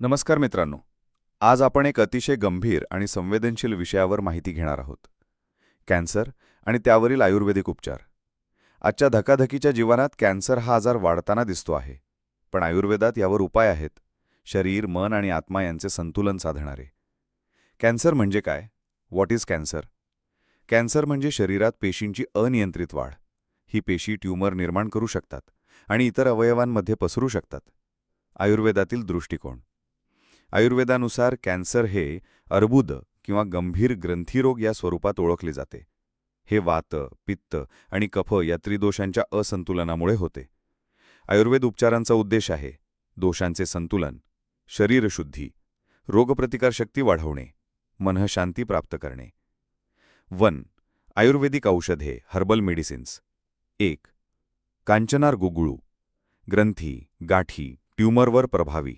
नमस्कार मित्रांनो. आज आपण एक अतिशय गंभीर आणि संवेदनशील विषयावर माहिती घेणार आहोत. कॅन्सर आणि त्यावरील आयुर्वेदिक उपचार. आजच्या धकाधकीच्या जीवनात कॅन्सर हा आजार वाढताना दिसतो आहे. पण आयुर्वेदात यावर उपाय आहेत. शरीर मन आणि आत्मा यांचे संतुलन साधणारे. कॅन्सर म्हणजे काय? व्हॉट इज कॅन्सर कॅन्सर म्हणजे शरीरात पेशींची अनियंत्रित वाढ. ही पेशी ट्यूमर निर्माण करू शकतात आणि इतर अवयवांमध्ये पसरू शकतात. आयुर्वेदातील दृष्टिकोन. आयुर्वेदानुसार कॅन्सर हे अर्बुद किंवा गंभीर ग्रंथीरोग या स्वरूपात ओळखले जाते. हे वात पित्त आणि कफ या त्रिदोषांच्या असंतुलनामुळे होते. आयुर्वेद उपचारांचा उद्देश आहे दोषांचे संतुलन शरीरशुद्धी रोगप्रतिकारशक्ती वाढवणे मनःशांती प्राप्त करणे. वन आयुर्वेदिक औषधे हर्बल मेडिसिन्स. एक कांचनार गुगुळू ग्रंथी गाठी ट्यूमरवर प्रभावी.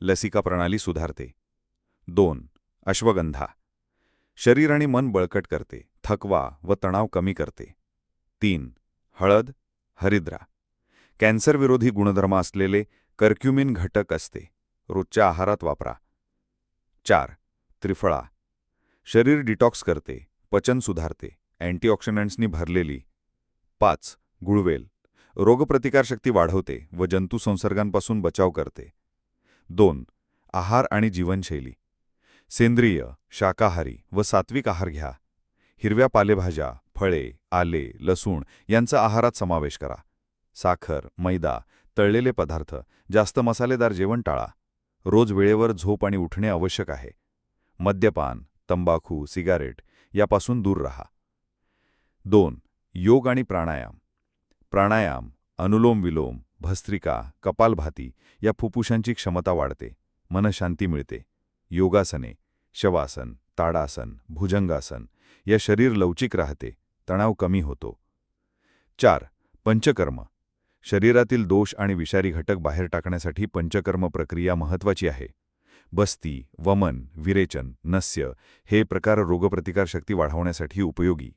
लसिका प्रणाली सुधारते. दोन अश्वगंधा. शरीर आणि मन बळकट करते थकवा व तणाव कमी करते. तीन हळद हरिद्रा. कॅन्सरविरोधी गुणधर्म असलेले कर्क्युमिन घटक असते. रोजच्या आहारात वापरा. चार त्रिफळा. शरीर डिटॉक्स करते पचन सुधारते अँटीऑक्सिडंट्सनी भरलेली. पाच गुळवेल. रोगप्रतिकारशक्ती वाढवते व जंतुसंसर्गांपासून बचाव करते. दोन आहार आणि जीवनशैली. सेंद्रिय शाकाहारी व सात्विक आहार घ्या. हिरव्या पालेभाज्या फळे आले लसूण यांचा आहारात समावेश करा. साखर मैदा तळलेले पदार्थ जास्त मसालेदार जेवण टाळा. रोज वेळेवर झोप आणि उठणे आवश्यक आहे. मद्यपान तंबाखू सिगारेट यापासून दूर रहा. दोन योग आणि प्राणायाम. प्राणायाम अनुलोम विलोम भस्त्रिका कपालभाती या फुफ्फुसांची क्षमता वाढते. मनशांती मिळते. योगासने शवासन ताडासन भुजंगासन या शरीर लवचिक राहते. तणाव कमी होतो. चार पंचकर्म. शरीरातील दोष आणि विषारी घटक बाहेर टाकण्यासाठी पंचकर्म प्रक्रिया महत्वाची आहे. बस्ती वमन विरेचन नस्य हे प्रकार रोगप्रतिकारशक्ती वाढवण्यासाठी उपयोगी.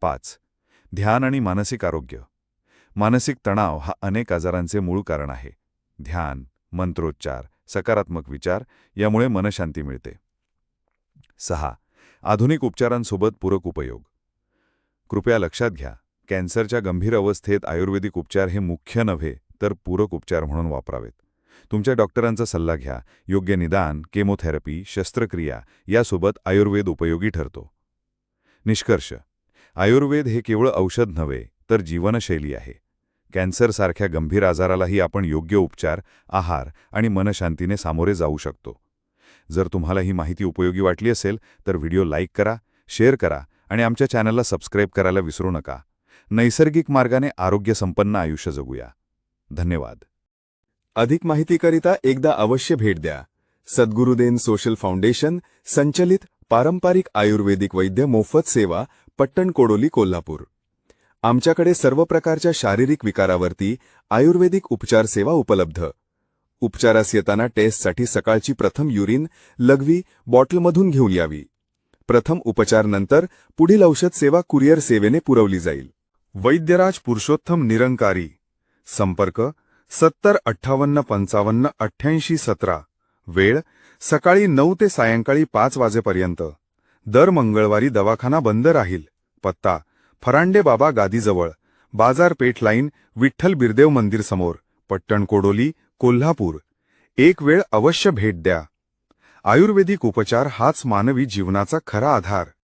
पाच ध्यान आणि मानसिक आरोग्य. मानसिक तणाव हा अनेक आजारांचे मूळ कारण आहे. ध्यान मंत्रोच्चार सकारात्मक विचार यामुळे मनशांती मिळते. सहा. आधुनिक उपचारांसोबत पूरक उपयोग. कृपया लक्षात घ्या कॅन्सरच्या गंभीर अवस्थेत आयुर्वेदिक उपचार हे मुख्य नव्हे तर पूरक उपचार म्हणून वापरावेत. तुमच्या डॉक्टरांचा सल्ला घ्या योग्य निदान केमोथेरपी शस्त्रक्रिया यासोबत आयुर्वेद उपयोगी ठरतो. निष्कर्ष. आयुर्वेद हे केवळ औषध नव्हे तर जीवनशैली आहे. कॅन्सरसारख्या गंभीर आजारालाही आपण योग्य उपचार आहार आणि मनशांतीने सामोरे जाऊ शकतो. जर तुम्हाला ही माहिती उपयोगी वाटली असेल तर व्हिडिओ लाईक करा शेअर करा आणि आमच्या चॅनलला सबस्क्राईब करायला विसरू नका. नैसर्गिक मार्गाने आरोग्यसंपन्न आयुष्य जगूया. धन्यवाद. अधिक माहितीकरिता एकदा अवश्य भेट द्या. सद्गुरुदेन सोशल फाउंडेशन संचलित पारंपरिक आयुर्वेदिक वैद्य मोफत सेवा पट्टण कोडोली कोल्हापूर. आमच्याकडे सर्व प्रकारच्या शारीरिक विकारावरती आयुर्वेदिक उपचार सेवा उपलब्ध. उपचारास येताना टेस्टसाठी सकाळची प्रथम युरिन लघवी बॉटलमधून घेऊन यावी. प्रथम उपचार नंतर पुढील औषध सेवा कुरिअर सेवेने पुरवली जाईल. वैद्यराज पुरुषोत्तम निरंकारी. संपर्क सत्तर अठ्ठावन्न पंचावन्न अठ्ठ्याऐंशी सतरा. वेळ सकाळी नऊ ते सायंकाळी पाच वाजेपर्यंत. दर मंगळवारी दवाखाना बंद राहील. पत्ता फरांडे बाबा गादीजवळ बाजारपेठ लाईन विठ्ठल बिरदेव मंदिर समोर पट्टण कोडोली कोल्हापूर. एक वेळ अवश्य भेट द्या. आयुर्वेदिक उपचार हाच मानवी जीवनाचा खरा आधार.